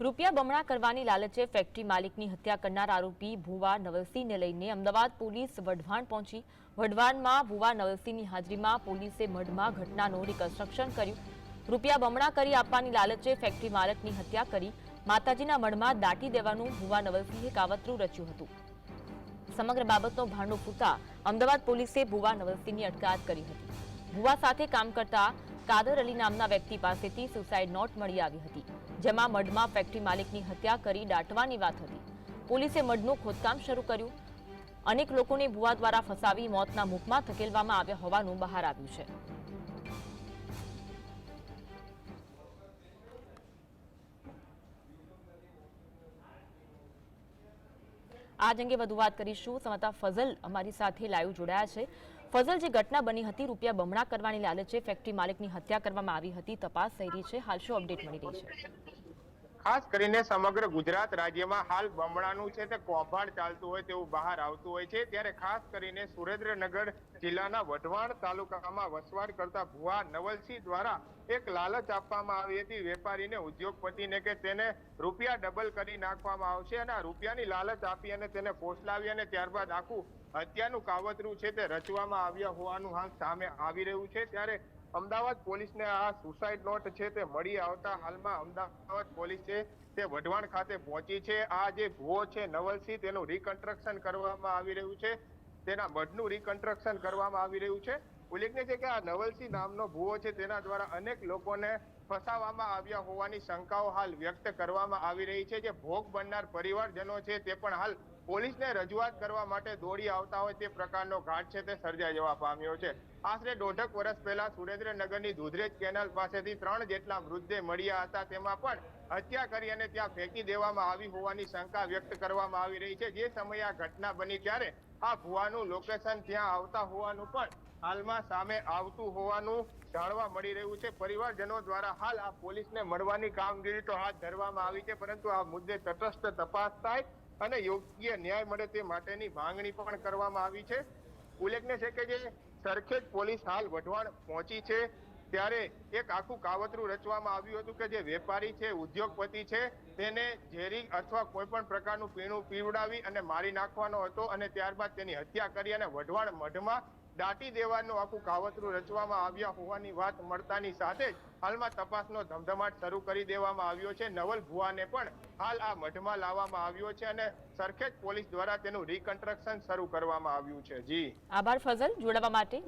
રૂપિયા બમણા કરવાની લાલચે ફેક્ટરી માલિકની હત્યા કરનાર આરોપી ભુવા નવલસિંહને લઈને અમદાવાદ પોલીસ વઢવાણ પહોંચી. વઢવાણમાં ભુવા નવલસિંહની હાજરીમાં પોલીસે મઢમાં ઘટનાનું રિકન્સ્ટ્રક્શન કર્યું. રૂપિયા બમણા કરી આપવાની લાલચે ફેક્ટરી માલિકની હત્યા કરી. માતાજીના મઢમાં દાટી દેવાનું ભુવા નવલસિંહે કાવતરું રચ્યું હતું. સમગ્ર બાબતનો ભાંડો ફૂટતા અમદાવાદ પોલીસે ભુવા નવલસિંહની અટકાયત કરી હતી. ભુવા સાથે કામ કરતા કાદર અલી નામના વ્યક્તિ પાસેથી સુસાઇડ નોટ મળી આવી હતી. જેમાં મઢમાં ફેક્ટરી માલિકની હત્યા કરી દાટવાની વાત હતી. પોલીસે મઢનું ખોદકામ શરૂ કર્યું. અનેક લોકોને ભુવા દ્વારા ફસાવી મોતના મુખમાં ધકેલવામાં આવ્યા હોવાનું બહાર આવ્યું છે. આજ અંગે વધુ વાત કરીશું. સમતા ફઝલ અમારી સાથે લાઈવ જોડાયા છે. ફઝલ જે ઘટના બની હતી, રૂપિયા બમણા કરવાની લાલચે ફેક્ટરી માલિકની હત્યા કરવામાં આવી હતી, તપાસ થઈ રહી છે. હાલ શું અપડેટ મળી રહી છે? ખાસ કરીને સમગ્ર ગુજરાત રાજ્યમાં હાલ બમણાનું છે તે કૌભાંડ ચાલતું હોય તેવું બહાર આવતું હોય છે. ત્યારે ખાસ કરીને સુરેન્દ્રનગર જિલ્લાના વઢવાણ તાલુકામાં વસવાટ કરતા ભુવા નવલસિંહ દ્વારા એક લાલચ આપવામાં આવી હતી. વેપારીને ઉદ્યોગપતિને કે તેને રૂપિયા ડબલ કરી નાખવામાં આવશે અને આ રૂપિયાની લાલચ આપી અને તેને ફોસલાવી અને ત્યારબાદ આખું હત્યાનું કાવતરું છે તે રચવામાં આવ્યા હોવાનું હાલ સામે આવી રહ્યું છે. ત્યારે અમદાવાદ પોલીસને આ સુસાઇડ નોટ છે તે મળી આવતા હાલમાં અમદાવાદ પોલીસ તે વઢવાણ ખાતે પહોંચી છે. આ જે ભુવો છે નવલસિંહ, તેનું રિકન્સ્ટ્રક્શન કરવામાં આવી રહ્યું છે. તેના મઢનું રિકન્સ્ટ્રક્શન કરવામાં આવી રહ્યું છે. ઉલ્લેખનીય છે કે આ નવલસિંહ નામનો ભુવો છે તેના દ્વારા અનેક લોકોને ફસાવવામાં આવ્યા હોવાની શંકાઓ હાલ વ્યક્ત કરવામાં આવી રહી છે. જે ભોગ બનનાર પરિવારજનો છે તે પણ હાલ પોલીસને રજૂઆત કરવા માટે દોડી આવતા હોય તે પ્રકારનો ઘાટ છે તે સર્જાઈ જવા પામ્યો છે. આશરે દોઢક વર્ષ પહેલા સુરેન્દ્રનગરની દુધરેજ કેનાલ પાસેથી ત્રણ જેટલા મૃતદેહ મળ્યા હતા. તેમાં પણ હત્યા કરી અને ત્યાં ફેંકી દેવામાં આવી હોવાની શંકા વ્યક્ત કરવામાં આવી રહી છે. જે સમયે આ ઘટના બની ત્યારે આ ભુવાનું લોકેશન ત્યાં આવતા હોવાનું પણ હાલમાં સામે આવતું હોવાનું જાણવા મળી રહ્યું છે. પરિવારજનો દ્વારા હાલ આ પોલીસને મળવાની કામગીરી તો હાથ ધરવામાં આવી છે, પરંતુ આ મુદ્દે તટસ્થ તપાસ થાય અને યોગ્ય ન્યાય મળે તે માટેની માંગણી પણ કરવામાં આવી છે. ઉલ્લેખનીય છે કે જે સરખેજ પોલીસ હાલ વઢવાણ પહોંચી છે, ત્યારે એક આખું કાવતરું રચવામાં આવ્યું હતું કે જે વેપારી છે, ઉદ્યોગપતિ છે, તેને ઝેરી અથવા કોઈ પણ પ્રકારનું પીણું પીવડાવી અને મારી નાખવાનો હતો અને ત્યારબાદ તેની હત્યા કરી અને વઢવાણ મઢમાં દાટી દેવાનું આખું કાવતરું રચવામાં આવ્યા હોવાની વાત મળતાની સાથે જ હાલમાં તપાસનો ધમધમાટ શરૂ કરી દેવામાં આવ્યો છે. નવલ ભુવાને પણ હાલ આ મઢમાં લાવવામાં આવ્યો છે અને સરખેજ પોલીસ દ્વારા તેનું રિકન્સ્ટ્રક્શન શરૂ કરવામાં આવ્યું છે. જી. આભાર, ફઝલ. જોડાવા માટે